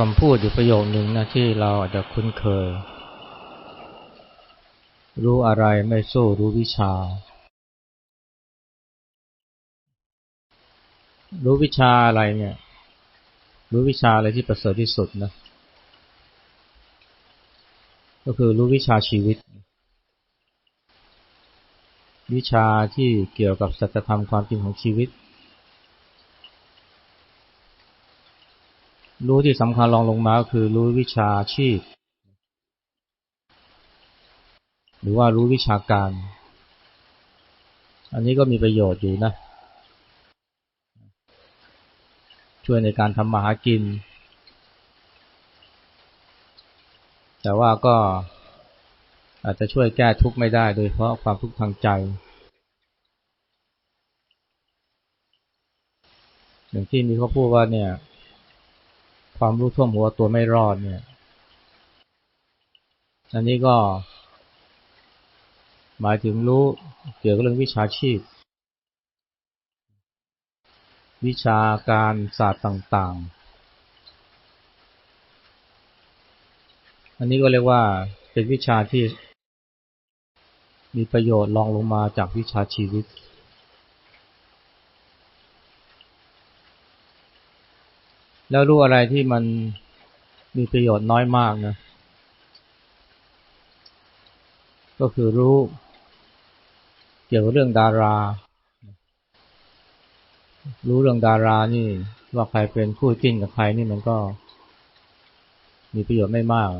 คำพูดอยู่ประโยคหนึ่งนะที่เราอาจจะคุ้นเคย รู้อะไรไม่สู้รู้วิชา รู้วิชาอะไรเนี่ย รู้วิชาอะไรที่ประเสริฐที่สุดนะ ก็คือรู้วิชาชีวิต วิชาที่เกี่ยวกับสัจธรรมความจริงของชีวิต รู้ที่สำคัญรองลงมาคือรู้วิชาชีพ หรือว่ารู้วิชาการ อันนี้ก็มีประโยชน์อยู่นะ ช่วยในการทำมาหากิน แต่ว่าก็อาจจะช่วยแก้ทุกข์ไม่ได้ โดยเพราะความทุกข์ทางใจ อย่างที่มีเขาพูดว่าเนี่ย ความรู้ท่วมหัวตัวไม่รอดเนี่ย อันนี้ก็ หมายถึงรู้เกี่ยวกับเรื่องวิชาชีพ วิชาการศาสตร์ต่างๆ อันนี้ก็เรียกว่าเป็นวิชาที่มีประโยชน์รองลงมาจากวิชาชีวิต แล้วรู้อะไรที่มันมีประโยชน์น้อยมากนะ ก็คือรู้เกี่ยวกับเรื่องดารา รู้เรื่องดารานี่ว่าใครเป็นคู่จิ้นกับใครนี่มันก็ มีประโยชน์ไม่มาก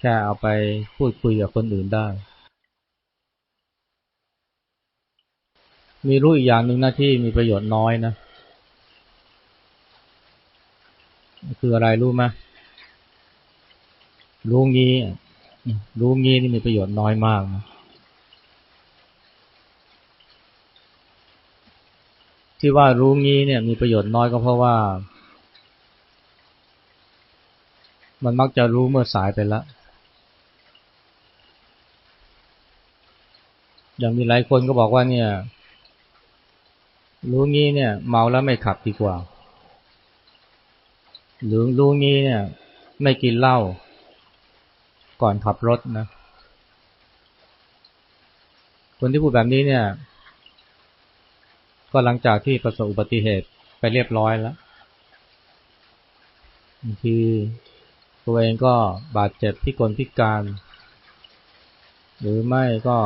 แค่เอาไปพูดคุยกับคนอื่นได้ มีรู้อีกอย่างหนึ่งนะที่มีประโยชน์น้อยนะ คืออะไรรู้ไหมรู้งี้รู้งี้นี่มีประโยชน์น้อยมากนะที่ว่ารู้งี้เนี่ยมีประโยชน์น้อยก็เพราะว่า มันมักจะรู้เมื่อสายไปแล้วอย่างมีหลายคนก็บอกว่าเนี่ย รู้งี้เนี่ย เมาแล้วไม่ขับดีกว่า หรือรู้งี้เนี่ย ไม่กินเหล้าก่อนขับรถนะ คนที่พูดแบบนี้เนี่ย ก็หลังจากที่ประสบอุบัติเหตุไปเรียบร้อยแล้วบางทีตัวเองก็บาดเจ็บพิกลพิการ หรือไม่ก็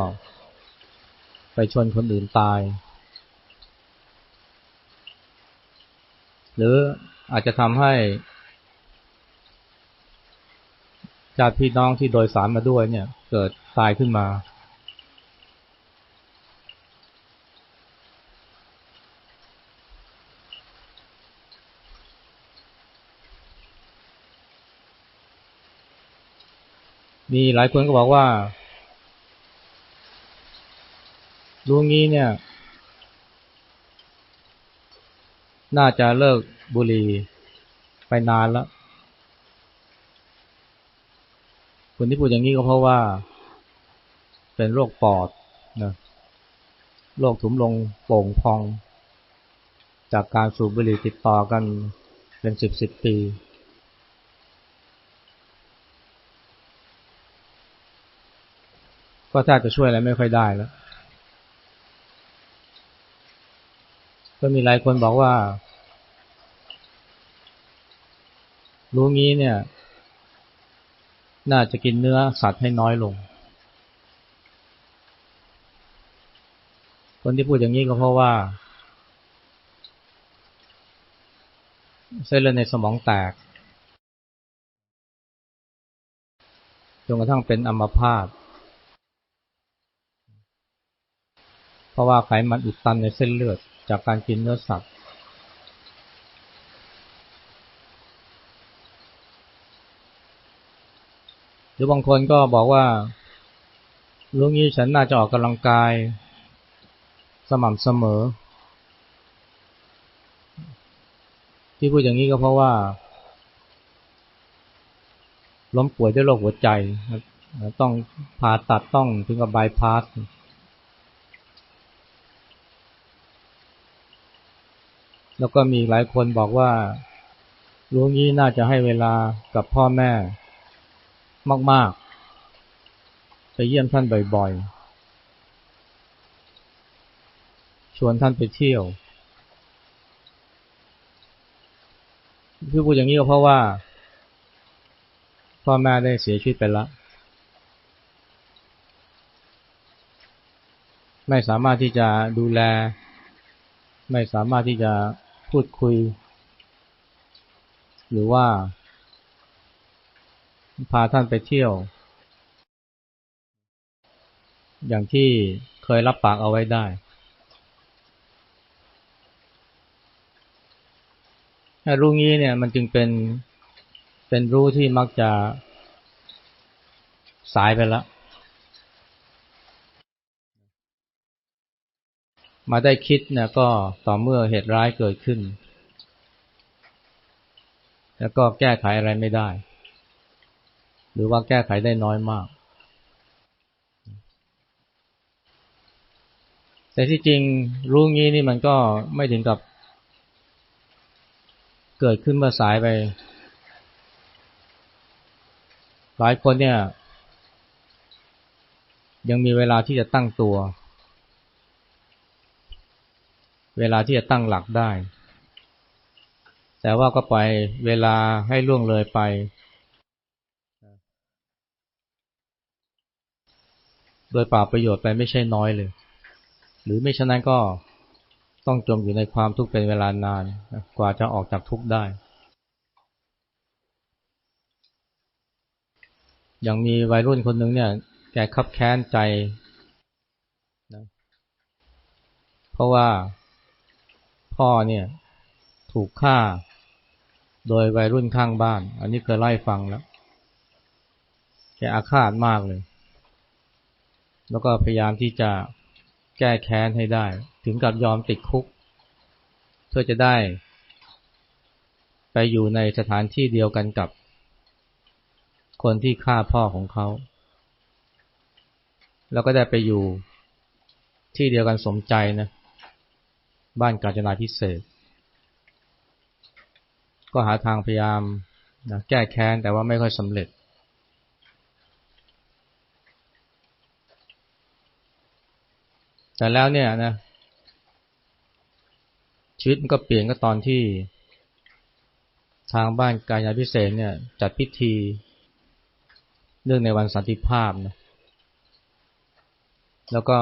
ไปชนคนอื่นตาย หรือ อาจจะทำให้ญาติพี่น้องที่โดยสารมาด้วยเนี่ย เกิดตายขึ้นมา มีหลายคนก็บอกว่ารู้งี้เนี่ย น่าจะเลิกบุหรี่ไปนานแล้ว คนที่พูดอย่างนี้ก็เพราะว่า เป็นโรคปอดนะโรคถุงลงโป่งพอง จากการสูบบุหรี่ติดต่อกันเป็นสิบสิบปี ก็ถ้าจะช่วยอะไรไม่ค่อยได้แล้ว ก็มีหลายคนบอกว่า รู้งี้เนี่ย น่าจะกินเนื้อสัตว์ให้น้อยลง คนที่พูดอย่างนี้ก็เพราะว่า เส้นเลือดในสมองแตกจนกระทั่งเป็นอัมพาตเพราะว่าไขมันอุดตันในเส้นเลือดจากการกินเนื้อสัตว์ หรือบางคนก็บอกว่าลุงนี้ฉันน่าจะออกกำลังกาย สม่ำเสมอ ที่พูดอย่างนี้ก็เพราะว่า ล้มป่วยด้วยโรคหัวใจ ต้องผ่าตัดต้องถึงกับบายพาสแล้วก็มีหลายคนบอกว่ารู้งี้น่าจะให้เวลากับพ่อแม่ มาก ๆ ไปเยี่ยมท่านบ่อย ๆ ชวนท่านไปเที่ยวที่พูดอย่างนี้ก็เพราะว่า พ่อแม่ได้เสียชีวิตไปแล้ว ไม่สามารถที่จะดูแล ไม่สามารถที่จะพูดคุย หรือว่า พาท่านไปเที่ยว อย่างที่เคยรับปากเอาไว้ได้รู้งี้เนี่ยมันจึงเป็นเป็นรู้ที่มักจะสายไปแล้ว มาได้คิดเนี่ยก็ต่อเมื่อเหตุร้ายเกิดขึ้น แล้วก็แก้ไขอะไรไม่ได้ หรือว่าแก้ไขได้น้อยมาก แต่ที่จริงรู้งี้นี่มันก็ไม่ถึงกับ เกิดขึ้นเมื่อสายไป หลายคนเนี่ย ยังมีเวลาที่จะตั้งตัว เวลาที่จะตั้งหลักได้ แต่ว่าก็ไปเวลาให้ล่วงเลยไป โดยป่าประโยชน์ไปไม่ใช่น้อยเลย หรือไม่ฉะนั้นก็ต้องจมอยู่ในความทุกข์เป็นเวลานาน กว่าจะออกจากทุกข์ได้ อย่างมีวัยรุ่นคนหนึ่งเนี่ย แกคับแค้นใจนะเพราะว่าพ่อเนี่ยถูกฆ่าโดยวัยรุ่นข้างบ้าน อันนี้เคยไล่ฟังแล้ว แกอาฆาตมากเลย แล้วก็พยายามที่จะแก้แค้นให้ได้ ถึงกับยอมติดคุก เพื่อจะได้ ไปอยู่ในสถานที่เดียวกันกับ คนที่ฆ่าพ่อของเขา แล้วก็ได้ไปอยู่ที่เดียวกันสมใจนะ บ้านกาญจนาพิเศษ ก็หาทางพยายามนะแก้แค้นแต่ว่าไม่ค่อยสำเร็จ แต่แล้วเนี่ยนะ ชีวิตมันก็เปลี่ยนก็ตอนที่ ทางบ้านกายาพิเศษเนี่ย จัดพิธีเรื่องในวันสันติภาพนะแล้วก็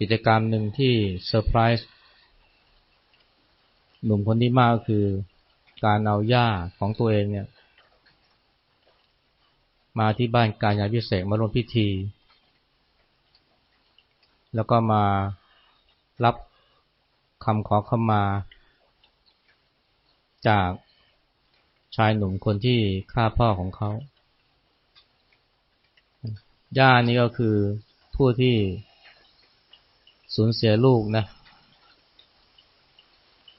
กิจกรรมหนึ่งที่เซอร์ไพรส์หนุ่มคนนี้มากก็คือการเอาหญ้าของตัวเองเนี่ย มาที่บ้านกายาพิเศษมาร่วมพิธี แล้วก็มารับคำขอเข้ามา จากชายหนุ่มคนที่ฆ่าพ่อของเขาย่านี่ก็คือผู้ที่สูญเสียลูกนะ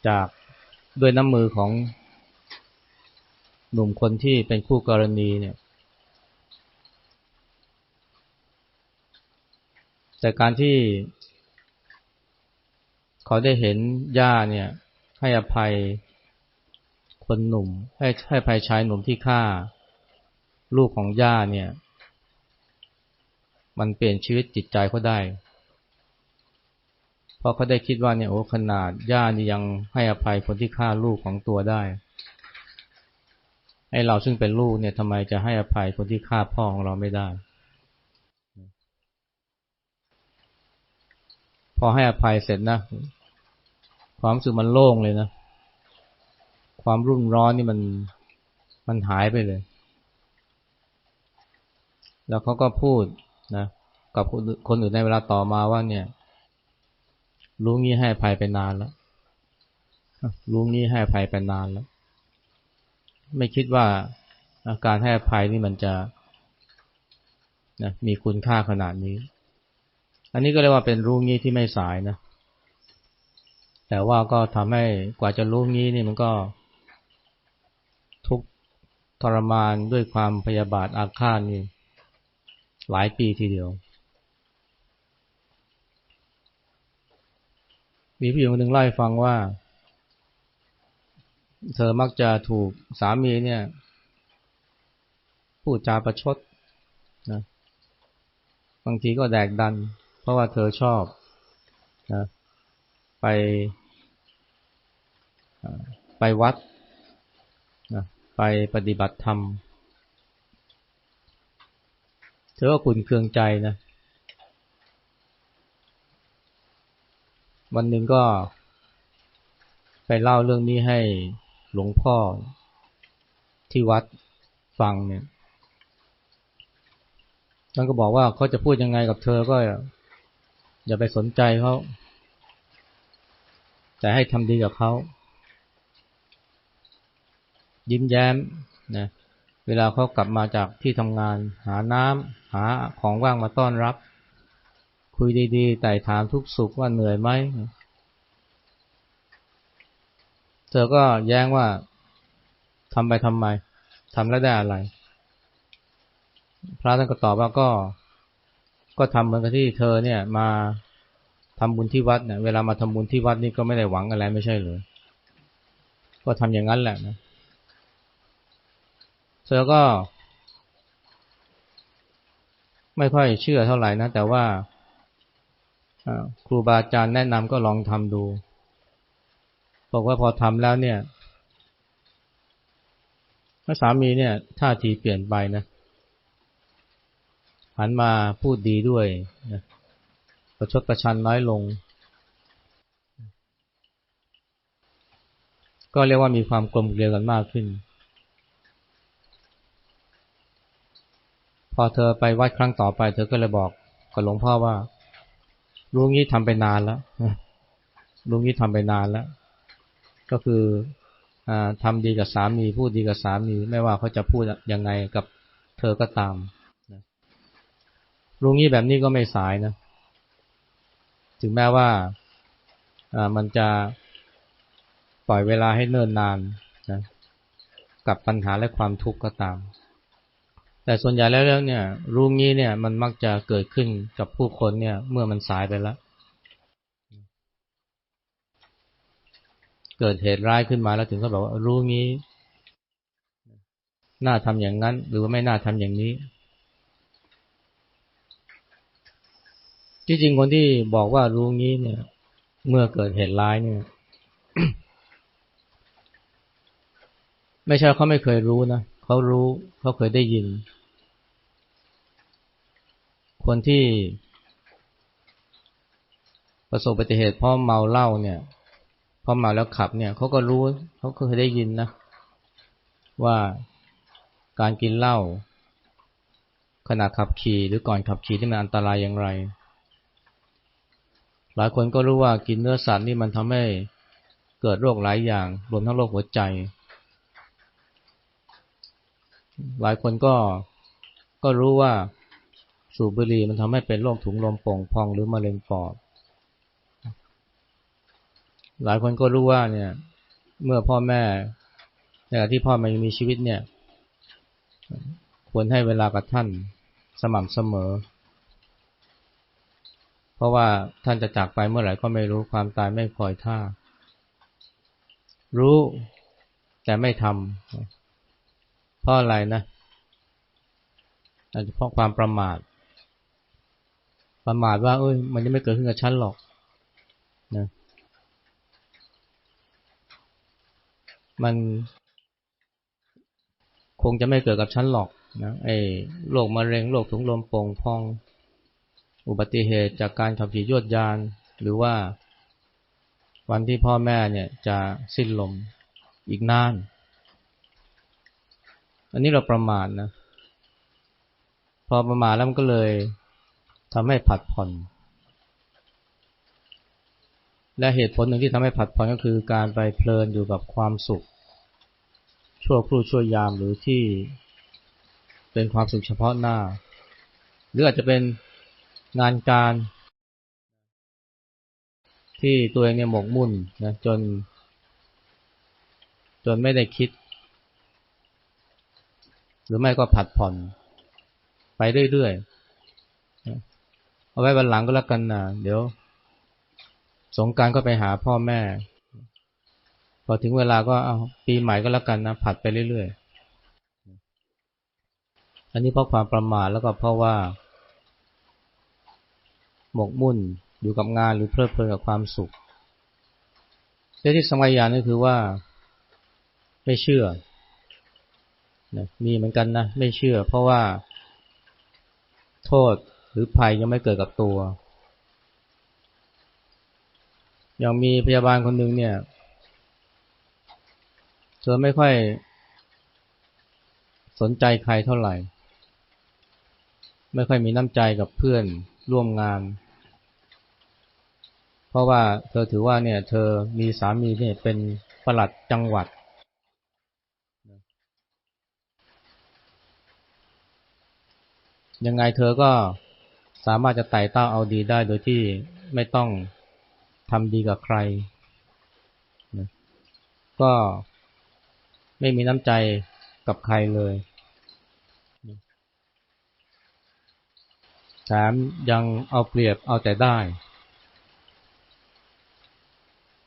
จากด้วยน้ำมือของหนุ่มคนที่เป็นคู่กรณีเนี่ย แต่การที่เขาได้เห็นย่าเนี่ย ให้อภัยคนหนุ่ม ให้ให้ภัยชายหนุ่มที่ฆ่า ลูกของย่าเนี่ย มันเปลี่ยนชีวิตจิตใจเขาได้ เพราะเขาได้คิดว่าเนี่ยโอ้ขนาดย่านี่ยังให้อภัยคนที่ฆ่าลูกของตัวได้ไอ้เราซึ่งเป็นลูกเนี่ยทำไมจะให้อภัยคนที่ฆ่าพ่อของเราไม่ได้ พอให้อภัยเสร็จนะ ความรู้สึกมันโล่งเลยนะ ความรุ่มร้อนนี่มันมันหายไปเลย แล้วเขาก็พูดนะ กับคนอื่นในเวลาต่อมาว่าเนี่ย รู้งี้ให้ภัยไปนานแล้วรู้งี้ให้ภัยไปนานแล้ว ไม่คิดว่าอาการให้อภัยนี่มันจะนะมีคุณค่าขนาดนี้ อันนี้ก็เรียกว่าเป็นรู้งี้ที่ไม่สายนะ แต่ว่าก็ทำให้กว่าจะรู้งี้นี่มันก็ทุกทรมานด้วยความพยาบาทอาฆาตนี่หลายปีทีเดียว มีผู้หญิงคนหนึ่งเล่าให้ฟังว่า เธอมักจะถูกสามีเนี่ยพูดจาประชดนะบางทีก็แดกดัน ราะว่าเธอชอบนะไปไปวัดนะไปปฏิบัติธรรม เธอก็ขุนเคืองใจนะ วันหนึ่งก็ ไปเล่าเรื่องนี้ให้หลวงพ่อที่วัดฟังเนี่ยท่านก็บอกว่าเขาจะพูดยังไงกับเธอก็ อย่าไปสนใจเขา แต่ให้ทำดีกับเขา ยิ้มแย้มนะเวลาเขากลับมาจากที่ทำงาน หาน้ำหาของว่างมาต้อนรับ คุยดีๆแต่ถามทุกสุขว่าเหนื่อยไหม เธอก็แย้งว่าทำไปทำไมทำแล้วได้อะไร พระท่านก็ตอบว่าก็ ก็ทำเหมือนกับที่เธอเนี่ยมาทำบุญที่วัดเนี่ยเวลามาทำบุญที่วัดนี่ก็ไม่ได้หวังอะไรไม่ใช่เลยก็ทำอย่างนั้นแหละนะเธอก็ ไม่ค่อยเชื่อเท่าไหร่นะ แต่ว่าครูบาอาจารย์แนะนำก็ลองทำดู บอกว่าพอทำแล้วเนี่ยพระสามีเนี่ยท่าทีเปลี่ยนไปนะ หันมาพูดดีด้วยนะประชดประชันน้อยลง ก็เรียกว่ามีความกลมเกลียวกันมากขึ้น พอเธอไปวัดครั้งต่อไป เธอก็เลยบอกกับหลวงพ่อว่าลุงนี้ทำไปนานแล้วลุงนี้ทำไปนานแล้ว ก็คืออทำดีกับสามี พูดดีกับสามี ไม่ว่าเขาจะพูดยังไงกับเธอก็ตาม ลุงนี้แบบนี้ก็ไม่สายนะ ถึงแม้ว่ามันจะปล่อยเวลาให้เนิ่นนานนะกับปัญหาและความทุกข์ก็ตาม แต่ส่วนใหญ่แล้วเนี่ย รู้งี้เนี่ย มันมักจะเกิดขึ้นกับผู้คนเนี่ย เมื่อมันสายไปแล้วเกิดเหตุร้ายขึ้นมาแล้วถึงก็บอกว่ารู้งี้ น่าทำอย่างนั้น หรือว่าไม่น่าทำอย่างนี้ ที่จริงคนที่บอกว่ารู้งี้เนี่ย เมื่อเกิดเหตุร้ายเนี่ย ไม่ใช่เขาไม่เคยรู้นะเขารู้เขาเคยได้ยิน คนที่ ประสบอุบัติเหตุเพราะเมาเหล้าเนี่ยพราะเมาแล้วขับเนี่ยเขาก็รู้เขาเคยได้ยินนะว่าการกินเหล้าขณะขับขี่หรือก่อนขับขี่ที่มันอันตรายอย่างไร หลายคนก็รู้ว่ากินเนื้อสัตว์นี่มันทำให้เกิดโรคหลายอย่าง รวมทั้งโรคหัวใจ หลายคนก็ก็รู้ว่าสูบบุหรี่มันทำให้เป็นโรคถุงลมโป่งพองหรือมะเร็งปอด หลายคนก็รู้ว่าเนี่ยเมื่อพ่อแม่ในขณะที่พ่อแมายังมีชีวิตเนี่ย ควรให้เวลากับท่านสม่ำเสมอ เพราะว่าท่านจะจากไปเมื่อไหร่ก็ไม่รู้ความตายไม่คอยท่า รู้แต่ไม่ทำเพราะอะไรนะอาจจะเพราะความประมาท ประมาทว่า เอ้ย มันจะไม่เกิดขึ้นกับฉันหรอกนะมันคงจะไม่เกิดกับฉันหรอกนะไอ้โรคมะเร็งโรคถุงลมโป่งพอง อุบัติเหตุจากการขับขี่ยวดยาน หรือว่าวันที่พ่อแม่เนี่ยจะสิ้นลมอีกนาน อันนี้เราประมาทนะ พอประมาทแล้วมันก็เลยทำให้ผัดผ่อน และเหตุผลหนึ่งที่ทำให้ผัดผ่อนก็คือการไปเพลินอยู่กับความสุข ชั่วครู่ชั่วยามหรือที่เป็นความสุขเฉพาะหน้า หรืออาจจะเป็น งานการ ที่ตัวเองเนี่ยหมกมุ่นนะจน จนไม่ได้คิด หรือไม่ก็ผัดผ่อน ไปเรื่อยๆเอาไว้วันหลังก็แล้วกันนะเดี๋ยว สงการก็ไปหาพ่อแม่ พอถึงเวลาก็เอาปีใหม่ก็แล้วกันนะผัดไปเรื่อยๆอันนี้เพราะความประมาทแล้วก็เพราะว่า หมกมุ่นอยู่กับงานหรือเพลิดเพลินกับความสุขเรื่ที่สมัยยานี่คือว่า ไม่เชื่อนะมีเหมือนกันนะไม่เชื่อ เพราะว่า โทษหรือภัยยังไม่เกิดกับตัวอย่างมีพยาบาลคนหนึ่งเนี่ยเธอไม่ค่อยสนใจใครเท่าไหร่ ไม่ค่อยมีน้ำใจกับเพื่อน ร่วมงาน เพราะว่าเธอถือว่าเนี่ยเธอมีสามีเนี่ยเป็นประหลัดจังหวัด ยังไงเธอก็สามารถจะไต่เต้าเอาดีได้โดยที่ไม่ต้องทำดีกับใครก็ไม่มีน้ำใจกับใครเลย แถมยังเอาเปรียบเอาแต่ได้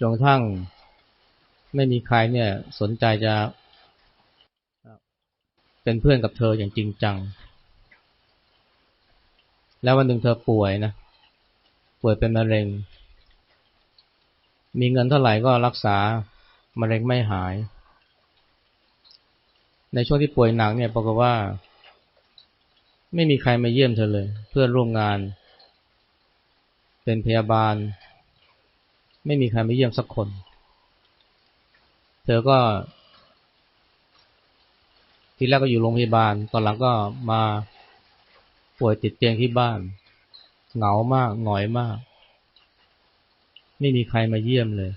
จนกระทั่งไม่มีใครเนี่ยสนใจจะเป็นเพื่อนกับเธออย่างจริงจัง แล้ววันหนึ่งเธอป่วยนะ ป่วยเป็นมะเร็ง มีเงินเท่าไหร่ก็รักษามะเร็งไม่หาย ในช่วงที่ป่วยหนักเนี่ยปรากฏว่า ไม่มีใครมาเยี่ยมเธอเลย เพื่อนร่วมงาน เป็นพยาบาล ไม่มีใครมาเยี่ยมสักคน เธอก็ทีแรกก็อยู่โรงพยาบาล ตอนหลังก็มาป่วยติดเตียงที่บ้าน เหงามาก หงอยมาก ไม่มีใครมาเยี่ยมเลย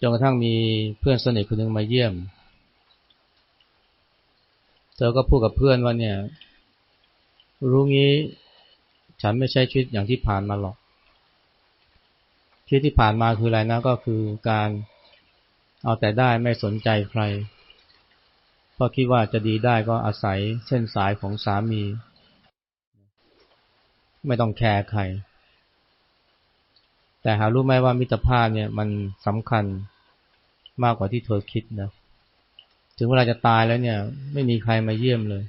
จนกระทั่งมีเพื่อนสนิทคนหนึ่งมาเยี่ยม เธอก็พูดกับเพื่อนว่าเนี่ย รู้งี้ฉันไม่ใช่ชีวิตอย่างที่ผ่านมาหรอก ชีวิตที่ผ่านมาคืออะไรนะก็คือการเอาแต่ได้ไม่สนใจใครพราะคิดว่าจะดีได้ก็อาศัยเส้นสายของสามี ไม่ต้องแคร์ใคร แต่หารู้ไหมว่ามิตรภาพเนี่ยมันสำคัญมากกว่าที่เธอคิดนะ ถึงเวลาจะตายแล้วเนี่ย ไม่มีใครมาเยี่ยมเลย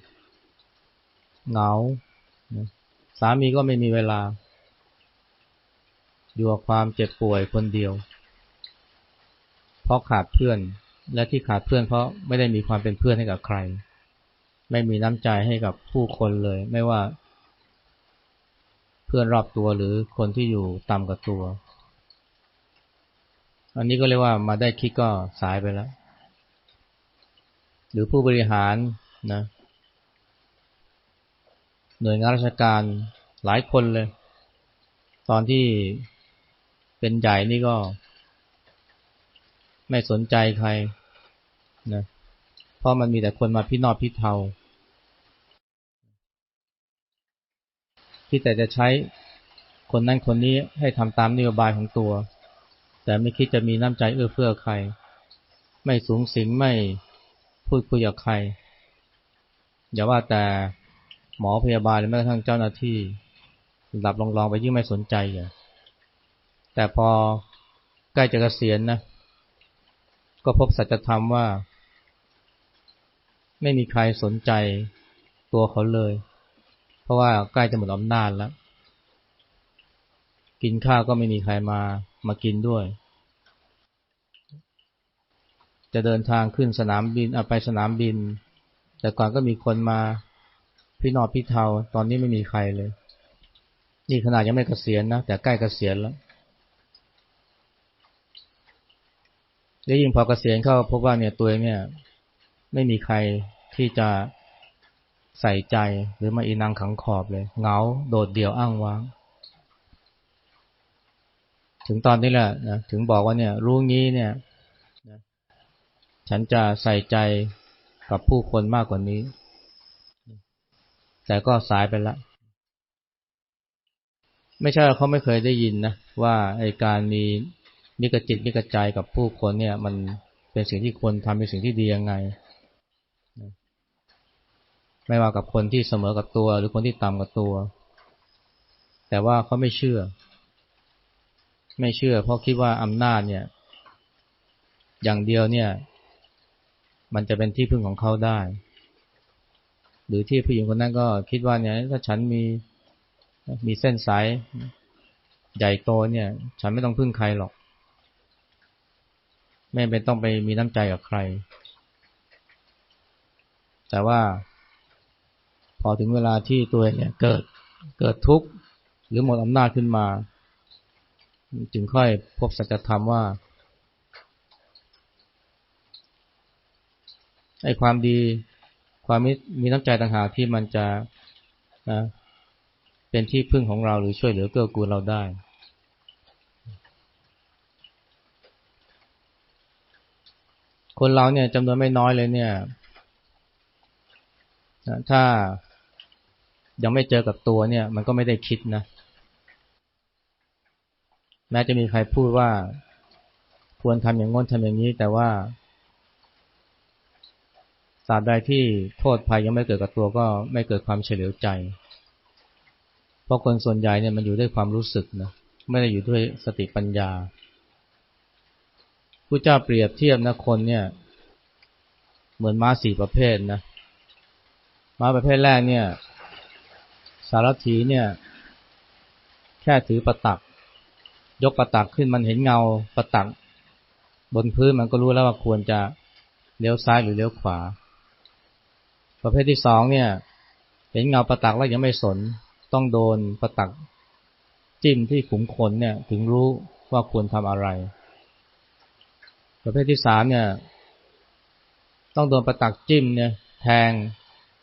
เหงา สามีก็ไม่มีเวลา อยู่กับความเจ็บป่วยคนเดียว เพราะขาดเพื่อน และที่ขาดเพื่อนเพราะไม่ได้มีความเป็นเพื่อนให้กับใคร ไม่มีน้ำใจให้กับผู้คนเลย ไม่ว่า เพื่อนรอบตัวหรือคนที่อยู่ต่ำกว่าตัว อันนี้ก็เรียกว่ามาได้คิดก็สายไปแล้ว หรือผู้บริหารนะหน่วยงานราชการหลายคนเลย ตอนที่เป็นใหญ่นี่ก็ ไม่สนใจใครนะเพราะมันมีแต่คนมาพี่นอดพี่เทาที่แต่จะใช้คนนั้นคนนี้ให้ทำตามนโยบายของตัว แต่ไม่คิดจะมีน้ำใจเอื้อเฟื้อใคร ไม่สูงสิงไม่ พูดคุยกับใคร อย่าว่าแต่หมอพยาบาลหรือแม้กระทั่งเจ้าหน้าที่หลับลองๆไปยิ่งไม่สนใจอย่างแต่พอใกล้จะเกษียณนะ ก็พบสัจธรรมว่า ไม่มีใครสนใจตัวเขาเลย เพราะว่าใกล้จะหมดอำนาจแล้ว กินข้าวก็ไม่มีใครมามากินด้วย จะเดินทางขึ้นสนามบินอไปสนามบิน แต่ก่อนก็มีคนมาพี่นอพี่เทาตอนนี้ไม่มีใครเลย นี่ขนาดยังไม่เกษียณนะ แต่ใกล้เกษียณแล้วแล้วยิ่งพอเกษียณเข้าพบว่าเนี่ยตัวเองเนี่ย ไม่มีใครที่จะใส่ใจหรือมาอีนังขังขอบเลยเหงาโดดเดี่ยวอ้างว้าง ถึงตอนนี้แหละนะถึงบอกว่าเนี่ย รู้งี้เนี่ย ฉันจะใส่ใจกับผู้คนมากกว่านี้ แต่ก็สายไปแล้วไม่ใช่เขาไม่เคยได้ยินนะ ว่าไอการมีมิกจิตมิกใจกับผู้คนเนี่ย มันเป็นสิ่งที่ควรทำเป็นสิ่งที่ดียังไง ไม่ว่ากับคนที่เสมอกับตัว หรือคนที่ต่ำกับตัว แต่ว่าเขาไม่เชื่อ ไม่เชื่อ เพราะคิดว่าอำนาจเนี่ย อย่างเดียวเนี่ย มันจะเป็นที่พึ่งของเขาได้ หรือที่ผู้หญิงคนนั้นก็คิดว่าเนี่ยถ้าฉันมีมีเส้นสายใหญ่โตเนี่ย ฉันไม่ต้องพึ่งใครหรอก ไม่เป็นต้องไปมีน้ำใจกับใคร แต่ว่า พอถึงเวลาที่ตัวเนี่ยเกิดเกิดทุกข์หรือหมดอำนาจขึ้นมา จึงค่อยพบสัจธรรมว่า ไอ้ความดีความมีมีน้ำใจต่างหากที่มันจะนะเป็นที่พึ่งของเราหรือช่วยเหลือเกื้อกูลเราได้ คนเราเนี่ยจำนวนไม่น้อยเลยเนี่ยถ้ายังไม่เจอกับตัวเนี่ย มันก็ไม่ได้คิดนะแม้จะมีใครพูดว่า ควรทำอย่างง้นทำอย่างนี้ แต่ว่า ตราบใดที่โทษภัยยังไม่เกิดกับตัวก็ไม่เกิดความเฉลียวใจ เพราะคนส่วนใหญ่เนี่ยมันอยู่ด้วยความรู้สึกนะไม่ได้อยู่ด้วยสติปัญญาผู้เจ้าเปรียบเทียบนะคนเนี่ย เหมือนม้าสี่ประเภทนะม้าประเภทแรกเนี่ย สารถีเนี่ย แค่ถือประตัก ยกประตักขึ้นมันเห็นเงาประตัก บนพื้นมันก็รู้แล้วว่าควรจะเลี้ยวซ้ายหรือเลี้ยวขวา ประเภทที่สองเนี่ย เห็นเงาประตักแล้วยังไม่สน ต้องโดนประตักจิ้มที่ขุมขนเนี่ย ถึงรู้ว่าควรทำอะไร ประเภทที่สามเนี่ย ต้องโดนประตักจิ้มเนี่ยแทง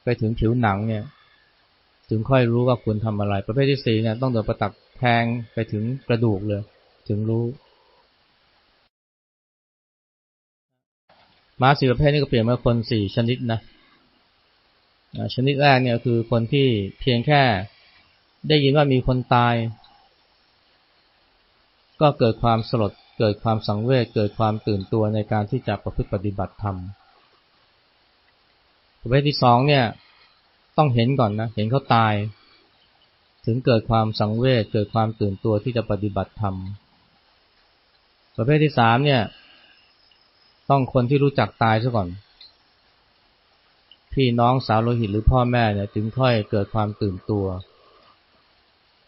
ไปถึงผิวหนังเนี่ย ถึงค่อยรู้ว่าควรทำอะไร ประเภทที่สี่เนี่ยต้องโดนประตักแทงไปถึงกระดูกเลย ถึงรู้ม้าสี่ประเภทนี้ก็เปลี่ยนมาคนสี่ชนิดนะ ชนิดแรกเนี่ยคือคนที่เพียงแค่ได้ยินว่ามีคนตาย ก็เกิดความสลด เกิดความสังเวช เกิดความตื่นตัวในการที่จะประพฤติปฏิบัติธรรมประเภทที่สองเนี่ยต้องเห็นก่อนนะ เห็นเขาตาย ถึงเกิดความสังเวช เกิดความตื่นตัวที่จะปฏิบัติธรรม ประเภทที่สามเนี่ย ต้องคนที่รู้จักตายซะก่อน พี่น้องสาวโลหิตหรือพ่อแม่เนี่ยถึงค่อยเกิดความตื่นตัว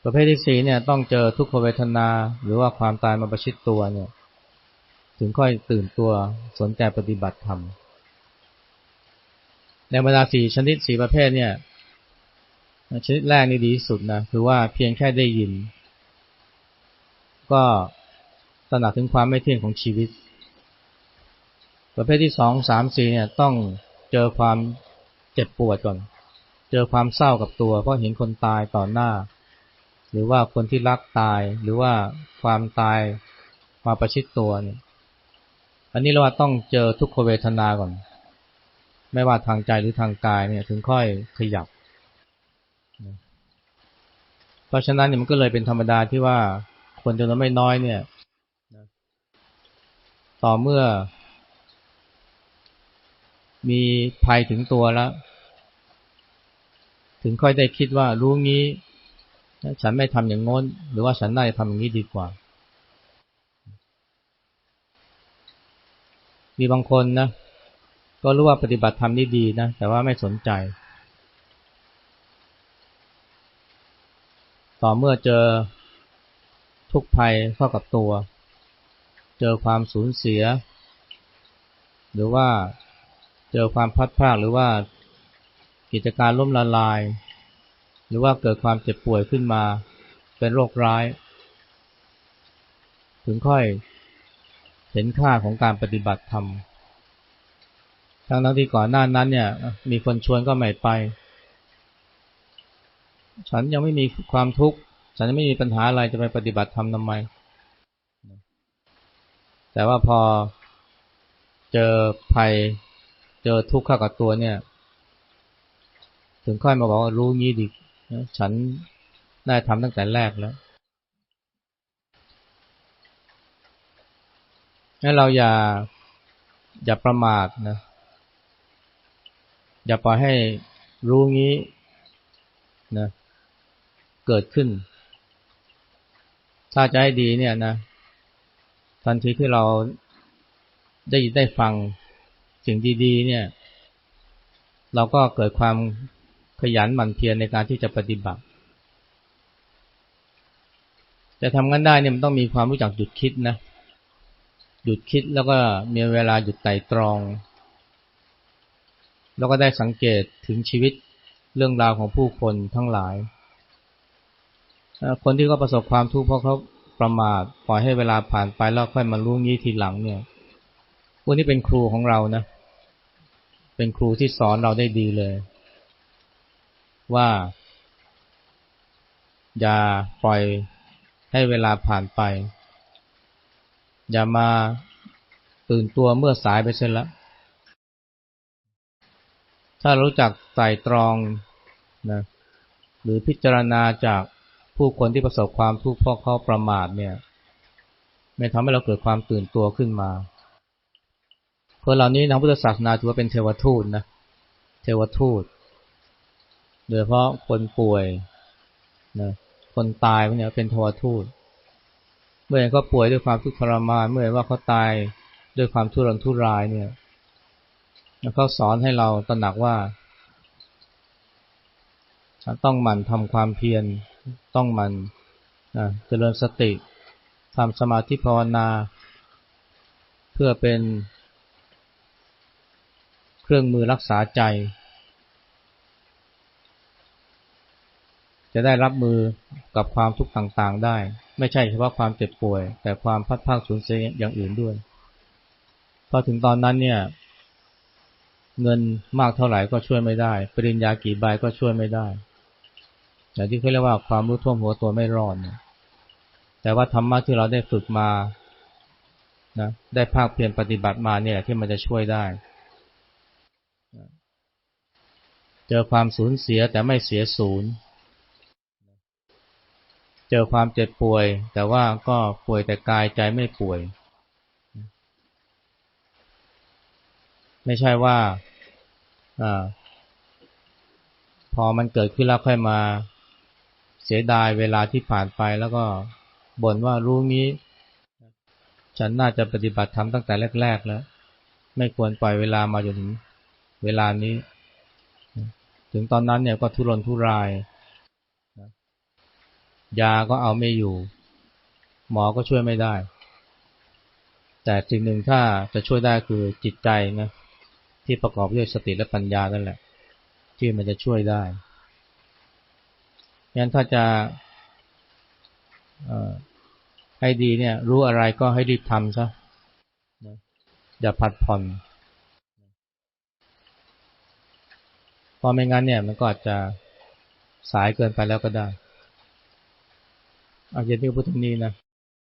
ประเภทที่สี่เนี่ยต้องเจอทุกขเวทนา หรือว่าความตายมาประชิดตัวเนี่ยถึงค่อยตื่นตัวสนใจปฏิบัติธรรมในบรรดาสี่ชนิดสี่ประเภทเนี่ยชนิดแรกนี่ดีที่สุดนะคือว่าเพียงแค่ได้ยิน ก็ตระหนักถึงความไม่เที่ยงของชีวิต ประเภทที่สองสามสี่เนี่ยต้องเจอความ เจ็บปวดก่อน เจอความเศร้ากับตัว เพราะเห็นคนตายต่อหน้า หรือว่าคนที่รักตาย หรือว่าความตายมาประชิดตัวเนี่ยอันนี้เราว่าต้องเจอทุกขเวทนาก่อน ไม่ว่าทางใจหรือทางกายเนี่ยถึงค่อยขยับ เพราะฉะนั้นเนี่ยมันก็เลยเป็นธรรมดาที่ว่าคนจำนวนไม่น้อยเนี่ย ต่อเมื่อ มีภัยถึงตัวแล้ว ถึงค่อยได้คิดว่ารู้งี้ ฉันไม่ทำอย่างง้น หรือว่าฉันน่าจะทำอย่างนี้ดีกว่า มีบางคนนะก็รู้ว่าปฏิบัติธรรมนี่ดีนะ แต่ว่าไม่สนใจ ต่อเมื่อเจอทุกภัยเข้ากับตัว เจอความสูญเสีย หรือว่า เจอความพัดพลาดหรือว่ากิจการล้มละลาย หรือว่าเกิดความเจ็บป่วยขึ้นมาเป็นโรคร้าย ถึงค่อยเห็นค่าของการปฏิบัติธรรมทั้งทั้งที่ก่อนหน้านั้นเนี่ย มีคนชวนก็ไม่ไป ฉันยังไม่มีความทุกข์ ฉันยังไม่มีปัญหาอะไรจะไปปฏิบัติธรรมทำไม แต่ว่าพอเจอภัย เจอทุกข์เข้ากับตัวเนี่ย ถึงค่อยมาบอกว่ารู้งี้ดิฉันได้ทำตั้งแต่แรกแล้วงั้นเราอย่าอย่าประมาทนะ อย่าปล่อยให้รู้งี้นะเกิดขึ้น ถ้าจะให้ดีเนี่ยนะ ทันทีที่เราได้ได้ฟัง สิ่งดีๆ เนี่ย เราก็เกิดความขยันหมั่นเพียรในการที่จะปฏิบัติ จะทำงั้นได้เนี่ยมันต้องมีความรู้จักหยุดคิดนะ หยุดคิดแล้วก็มีเวลาหยุดไต่ตรอง แล้วก็ได้สังเกตถึงชีวิตเรื่องราวของผู้คนทั้งหลาย คนที่เขาประสบความทุกข์เพราะเขาประมาทปล่อยให้เวลาผ่านไปแล้วค่อยมารู้งี้ทีหลังเนี่ยพวกนี้เป็นครูของเรานะเป็นครูที่สอนเราได้ดีเลย ว่า อย่าปล่อยให้เวลาผ่านไป อย่ามาตื่นตัวเมื่อสายไปเสียล้วถ้ารู้จักไต่ตรองนะหรือพิจารณาจากผู้คนที่ประสบความทุกข์เพราะเขาประมาทเนี่ยไม่ทำให้เราเกิดความตื่นตัวขึ้นมา คนเหล่านี้ทางพุทธศาสนาถือว่าเป็นเทวทูตนะ เทวทูต โดยเฉพาะคนป่วยนะคนตายพวกนี้เป็นเทวทูต เมื่อเขาป่วยด้วยความทุกข์ทรมาน เมื่อว่าเขาตายด้วยความทุรนทุรายเนี่ยแล้วเขาสอนให้เราตระหนักว่า ต้องหมั่นทำความเพียร ต้องมันเจริญสติทำสมาธิภาวนา เพื่อเป็น เครื่องมือรักษาใจ จะได้รับมือกับความทุกข์ต่างๆได้ ไม่ใช่เฉพาะความเจ็บป่วย แต่ความพัดภาคสูญเสียอย่างอื่นด้วยพอถึงตอนนั้นเนี่ยเงินมากเท่าไหร่ก็ช่วยไม่ได้ ปริญญากี่ใบก็ช่วยไม่ได้อย่างที่เขาเรียกว่าความรู้ท่วมหัวตัวไม่รอดเนี่ยแต่ว่าธรรมะที่เราได้ฝึกมานะได้ภาคเพียรปฏิบัติมาเนี่ยที่มันจะช่วยได้ เจอความสูญเสียแต่ไม่เสียศูนย์ เจอความเจ็บป่วย แต่ว่าก็ป่วยแต่กายใจไม่ป่วย ไม่ใช่ว่าอพอมันเกิดขึ้นแล้วค่อยมาเสียดายเวลาที่ผ่านไปแล้วก็บ่นว่ารู้งี้ ฉันน่าจะปฏิบัติธรรมตั้งแต่แรก ๆ แล้ว ไม่ควรปล่อยเวลามาจนถึงเวลานี้ ถึงตอนนั้นเนี่ยก็ทุรนทุราย ยาก็เอาไม่อยู่ หมอก็ช่วยไม่ได้ แต่สิ่งหนึ่งถ้าจะช่วยได้คือจิตใจนะที่ประกอบด้วยสติและปัญญานั่นแหละ ที่มันจะช่วยได้งั้นถ้าจะให้ดีเนี่ยรู้อะไรก็ให้รีบทำซะอย่าผัดผ่อน พอไม่งั้นเนี่ยมันก็อาจจะสายเกินไปแล้วก็ได้อาจจะที่พุทธนีนะ